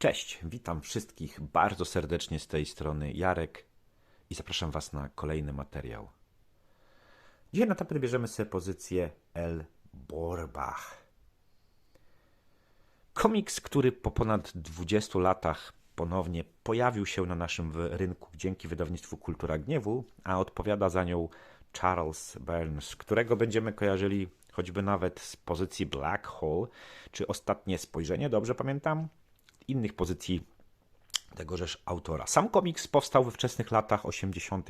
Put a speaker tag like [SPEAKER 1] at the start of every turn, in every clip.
[SPEAKER 1] Cześć, witam wszystkich bardzo serdecznie z tej strony Jarek i zapraszam Was na kolejny materiał. Dzisiaj na tapet bierzemy sobie pozycję El Borbach. Komiks, który po ponad 20 latach ponownie pojawił się na naszym rynku dzięki wydawnictwu Kultura Gniewu, a odpowiada za nią Charles Burns, którego będziemy kojarzyli choćby nawet z pozycji Black Hole, czy Ostatnie Spojrzenie, dobrze pamiętam? Innych pozycji tegożeż autora. Sam komiks powstał we wczesnych latach 80.,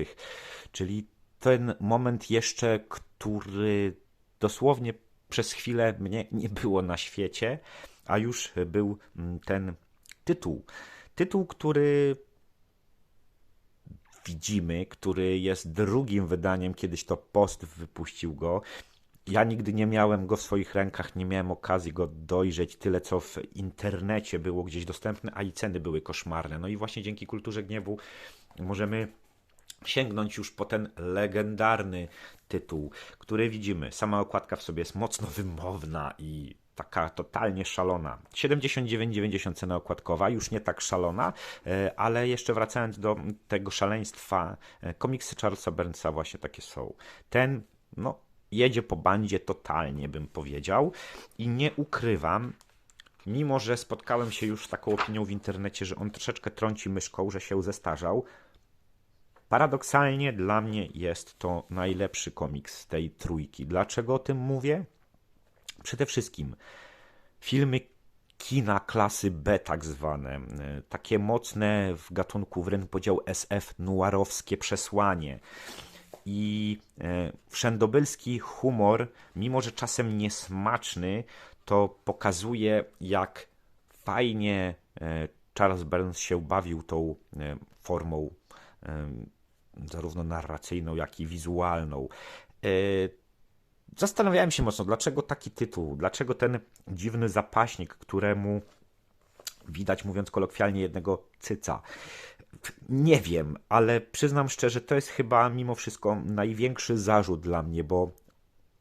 [SPEAKER 1] czyli ten moment jeszcze, który dosłownie przez chwilę mnie nie było na świecie, a już był mm, ten tytuł. Tytuł, który widzimy, który jest drugim wydaniem, kiedyś to Post wypuścił go. Ja nigdy nie miałem go w swoich rękach, nie miałem okazji go dojrzeć, tyle co w internecie było gdzieś dostępne, a i ceny były koszmarne. No i właśnie dzięki kulturze gniewu możemy sięgnąć już po ten legendarny tytuł, który widzimy. Sama okładka w sobie jest mocno wymowna i taka totalnie szalona. 79,90 cena okładkowa, już nie tak szalona, e, ale jeszcze wracając do tego szaleństwa, e, komiksy Charlesa Burnsa właśnie takie są. Ten, no, jedzie po bandzie totalnie, bym powiedział i nie ukrywam, mimo że spotkałem się już z taką opinią w internecie, że on troszeczkę trąci myszką, że się zestarzał, Paradoksalnie dla mnie jest to najlepszy komiks z tej trójki. Dlaczego o tym mówię? Przede wszystkim filmy kina klasy B tak zwane, takie mocne w gatunku wręcz podział SF noirowskie przesłanie i e, wszędobylski humor, mimo że czasem niesmaczny, to pokazuje jak fajnie e, Charles Burns się bawił tą e, formą zarówno narracyjną, jak i wizualną. Zastanawiałem się mocno, dlaczego taki tytuł, dlaczego ten dziwny zapaśnik, któremu widać, mówiąc kolokwialnie, jednego cyca. Nie wiem, ale przyznam szczerze, to jest chyba mimo wszystko największy zarzut dla mnie, bo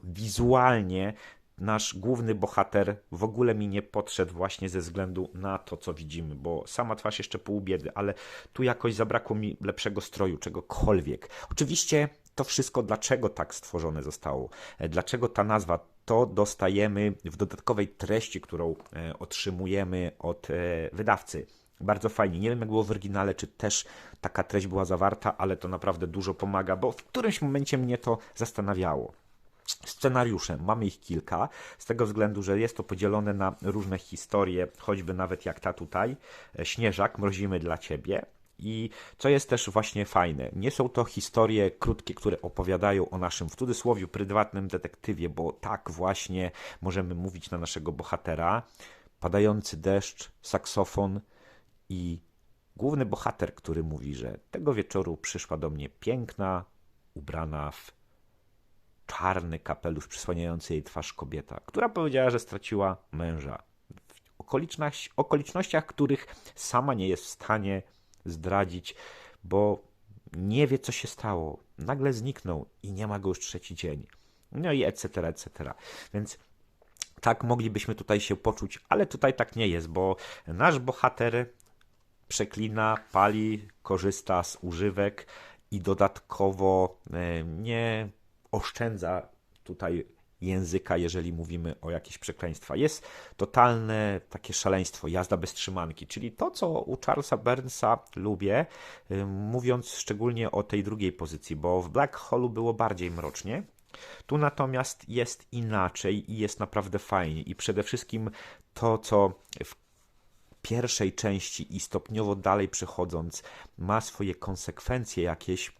[SPEAKER 1] wizualnie nasz główny bohater w ogóle mi nie podszedł właśnie ze względu na to, co widzimy, bo sama twarz jeszcze pół biedy, ale tu jakoś zabrakło mi lepszego stroju, czegokolwiek. Oczywiście to wszystko dlaczego tak stworzone zostało, e, dlaczego ta nazwa, to dostajemy w dodatkowej treści, którą e, otrzymujemy od e, wydawcy. Bardzo fajnie. Nie wiem, jak było w oryginale, czy też taka treść była zawarta, ale to naprawdę dużo pomaga, bo w którymś momencie mnie to zastanawiało scenariuszem. Mamy ich kilka, z tego względu, że jest to podzielone na różne historie, choćby nawet jak ta tutaj, e, Śnieżak, mrozimy dla ciebie. I co jest też właśnie fajne, nie są to historie krótkie, które opowiadają o naszym w cudzysłowie prywatnym detektywie, bo tak właśnie możemy mówić na naszego bohatera. Padający deszcz, saksofon i główny bohater, który mówi, że tego wieczoru przyszła do mnie piękna, ubrana w czarny kapelusz przysłaniający jej twarz kobieta, która powiedziała, że straciła męża. W okolicznościach, których sama nie jest w stanie zdradzić, bo nie wie, co się stało. Nagle zniknął i nie ma go już trzeci dzień. No i etc., etc. Więc tak moglibyśmy tutaj się poczuć, ale tutaj tak nie jest, bo nasz bohater przeklina, pali, korzysta z używek i dodatkowo e, nie oszczędza tutaj języka, jeżeli mówimy o jakieś przekleństwa. Jest totalne takie szaleństwo, jazda bez trzymanki, czyli to, co u Charlesa Burnsa lubię, y, mówiąc szczególnie o tej drugiej pozycji, bo w Black Hole było bardziej mrocznie. Tu natomiast jest inaczej i jest naprawdę fajnie. I przede wszystkim to, co w pierwszej części i stopniowo dalej przechodząc, ma swoje konsekwencje jakieś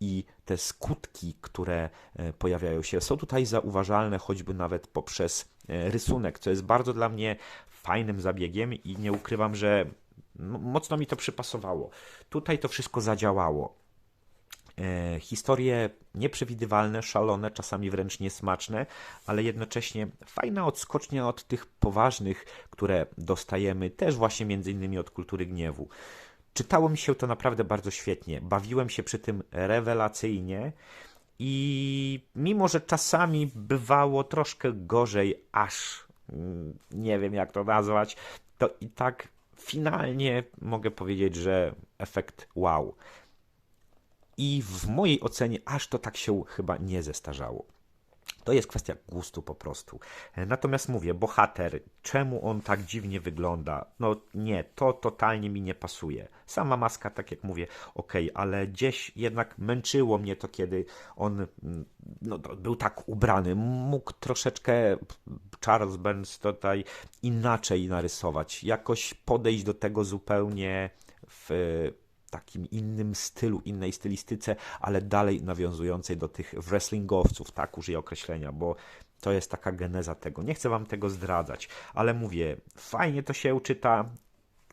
[SPEAKER 1] i te skutki, które e, pojawiają się, są tutaj zauważalne choćby nawet poprzez e, rysunek, co jest bardzo dla mnie fajnym zabiegiem i nie ukrywam, że mocno mi to przypasowało. Tutaj to wszystko zadziałało. E, Historie nieprzewidywalne, szalone, czasami wręcz niesmaczne, ale jednocześnie fajna odskocznia od tych poważnych, które dostajemy też właśnie między innymi od kultury gniewu. Czytało mi się to naprawdę bardzo świetnie. Bawiłem się przy tym rewelacyjnie i mimo, że czasami bywało troszkę gorzej, aż mm, nie wiem jak to nazwać, to i tak finalnie mogę powiedzieć, że efekt wow. I w mojej ocenie aż to tak się chyba nie zestarzało. To jest kwestia gustu po prostu. E, Natomiast mówię, bohater, czemu on tak dziwnie wygląda? No nie, to totalnie mi nie pasuje. Sama maska, tak jak mówię, ok, ale gdzieś jednak męczyło mnie to, kiedy on mm, no, był tak ubrany. Mógł troszeczkę Charles Burns tutaj inaczej narysować, jakoś podejść do tego zupełnie w takim innym stylu, innej stylistyce, ale dalej nawiązującej do tych wrestlingowców, tak użyję określenia, bo to jest taka geneza tego. Nie chcę wam tego zdradzać, ale mówię, fajnie to się czyta.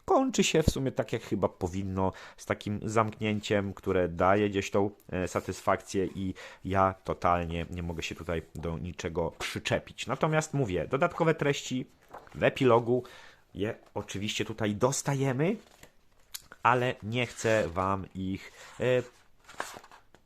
[SPEAKER 1] Kończy się w sumie tak, jak chyba powinno, z takim zamknięciem, które daje gdzieś tą e, satysfakcję, i ja totalnie nie mogę się tutaj do niczego przyczepić. Natomiast mówię, dodatkowe treści w epilogu je oczywiście tutaj dostajemy, ale nie chcę wam ich. E,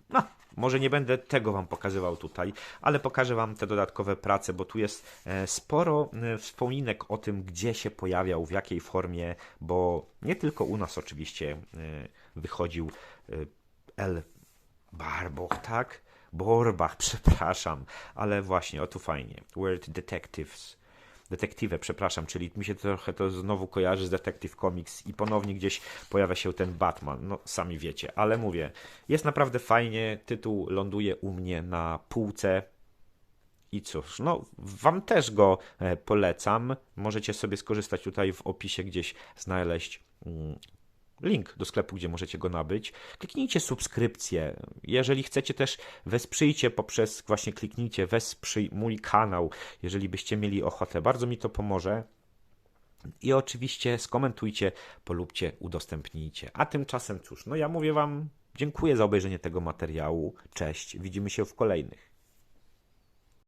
[SPEAKER 1] no, może nie będę tego wam pokazywał tutaj, ale pokażę wam te dodatkowe prace, bo tu jest e, sporo e, wspominek o tym, gdzie się pojawiał, w jakiej formie, bo nie tylko u nas oczywiście wychodził El Barboch, tak? Borbach, przepraszam, ale właśnie, o tu fajnie. World Detectives. Detektywę, przepraszam, czyli mi się trochę to znowu kojarzy z Detective Comics i ponownie gdzieś pojawia się ten Batman, no sami wiecie, ale mówię, jest naprawdę fajnie, tytuł ląduje u mnie na półce. I cóż, no wam też go e, polecam, możecie sobie skorzystać tutaj w opisie gdzieś znaleźć mm, link do sklepu, gdzie możecie go nabyć. Kliknijcie subskrypcję. Jeżeli chcecie też wesprzyjcie poprzez właśnie kliknijcie wesprzyj mój kanał, jeżeli byście mieli ochotę. Bardzo mi to pomoże. I oczywiście skomentujcie, polubcie, udostępnijcie. A tymczasem cóż, no ja mówię wam dziękuję za obejrzenie tego materiału. Cześć, widzimy się w kolejnych.